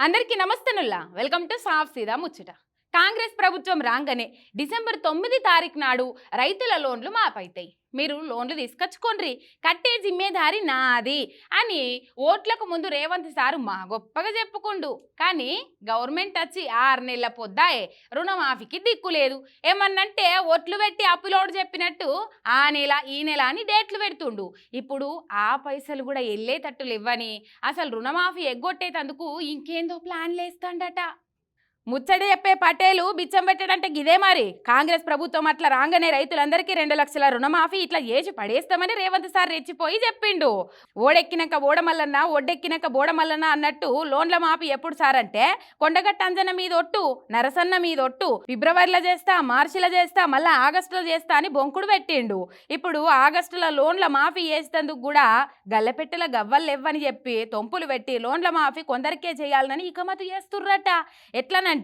అందరికీ నమస్తేనుల్లా welcome to సాఫ్ సీదా ముచ్చట. కాంగ్రెస్ ప్రభుత్వం రాగానే డిసెంబర్ తొమ్మిది తారీఖు నాడు రైతుల లోన్లు మాపైతాయి. మీరు లోన్లు తీసుకొచ్చుకోండి కట్టే జిమ్మేదారి నాది అని ఓట్లకు ముందు రేవంత్ సారు మా గొప్పగా చెప్పుకుండు. కానీ గవర్నమెంట్ వచ్చి ఆరు నెలల పొద్దాయే రుణమాఫీకి దిక్కులేదు ఏమన్నంటే ఓట్లు పెట్టి అప్పులోడు చెప్పినట్టు ఆ నెల ఈ నెల అని డేట్లు పెడుతుండు. ఇప్పుడు ఆ పైసలు కూడా వెళ్ళేటట్టులు ఇవ్వని అసలు రుణమాఫీ ఎగ్గొట్టేటందుకు ఇంకేందో ప్లాన్లు వేస్తాడట. ముచ్చట చెప్పే పటేలు బిచ్చం పెట్టడంటే గిదే మరి. కాంగ్రెస్ ప్రభుత్వం అట్లా రాగానే రైతులందరికీ రెండు లక్షల రుణమాఫీ ఇట్లా ఏచి పడేస్తామని రేవంత్ సార్ రెచ్చిపోయి చెప్పిండు. ఓడెక్కినాక ఓడమల్లన్న ఒడ్డెక్కినాక బోడమల్లన్న అన్నట్టు లోన్ల మాఫీ ఎప్పుడు సార్ అంటే కొండగట్ట అంజన మీద ఒట్టు నరసన్న మీద ఒట్టు ఫిబ్రవరిలో చేస్తా మార్చిలో చేస్తా మళ్ళీ ఆగస్టులో చేస్తా అని బొంకుడు పెట్టిండు. ఇప్పుడు ఆగస్టులో లోన్ల మాఫీ చేసేందుకు కూడా గల్లపెట్టెల గవ్వలు ఇవ్వని చెప్పి తొంపులు పెట్టి లోన్ల మాఫీ కొందరికే చేయాలని ఇకమతు చేస్తుర్రట. ఎట్లనంటే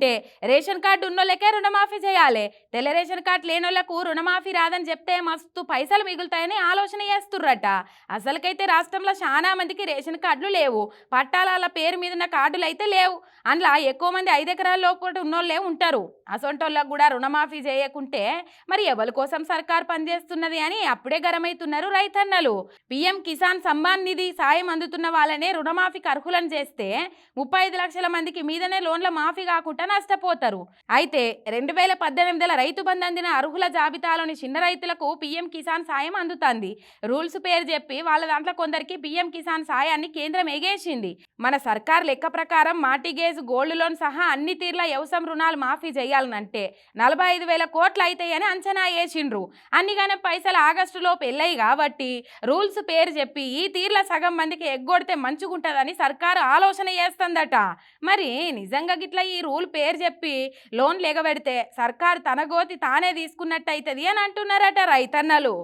రేషన్ కార్డు ఉన్నోళ్ళకే రుణమాఫీ చేయాలి. తెల్ల రేషన్ కార్డు లేనోళ్ళకు రుణమాఫీ రాదని చెప్తే మస్తు పైసలు మిగులుతాయని ఆలోచన చేస్తుర్రట. అసలుకైతే రాష్ట్రంలో చాలా మందికి రేషన్ కార్డులు లేవు. పట్టాల పేరు మీద ఉన్న కార్డులు అయితే లేవు. అందులో ఎక్కువ మంది ఐదు ఎకరాల లోపల ఉన్నోళ్ళే ఉంటారు. అసొంటోళ్ళకు కూడా రుణమాఫీ చేయకుంటే మరి ఎవరి కోసం సర్కార్ పనిచేస్తున్నది అని అప్పుడే గరమైతున్నారు రైతన్నలు. పిఎం కిసాన్ సమ్మాన్ నిధి సాయం అందుతున్న వాళ్ళనే రుణమాఫీకి అర్హులను చేస్తే ముప్పై ఐదు లక్షల మందికి మీదనే లోన్ల మాఫీ కాకుండా నష్టపోతారు. అయితే రెండు వేల పద్దెనిమిదిలో రైతు బంధు అందిన అర్హుల జాబితాలోని చిన్న రైతులకు పీఎం కిసాన్ సాయం అందుతుంది. రూల్స్ పేరు చెప్పి వాళ్ళ దాంట్లో కొందరికి పీఎం కిసాన్ సాయాన్ని కేంద్రం ఎగేసింది. మన సర్కార్ లెక్క ప్రకారం మార్టిగేజ్ గోల్డ్ లోన్ సహా అన్ని తీర్ల వ్యవసాయం రుణాలు మాఫీ చేయాలనంటే నలభై ఐదు వేల కోట్లు అవుతాయని అంచనా వేసిండ్రు అన్నిగానే పైసలు ఆగస్టులో పెళ్ళయి కాబట్టి రూల్స్ పేరు చెప్పి ఈ తీర్ల సగం మందికి ఎగ్గొడితే మంచుకుంటుందని సర్కారు ఆలోచన చేస్తుందట మరి నిజంగా గిట్లా ఈ రూల్ పేరు చెప్పి లోన్ ఎగబెడితే సర్కారు తన గోతి తానే తీసుకున్నట్టు అవుతుంది అని అంటున్నారట రైతన్నలు.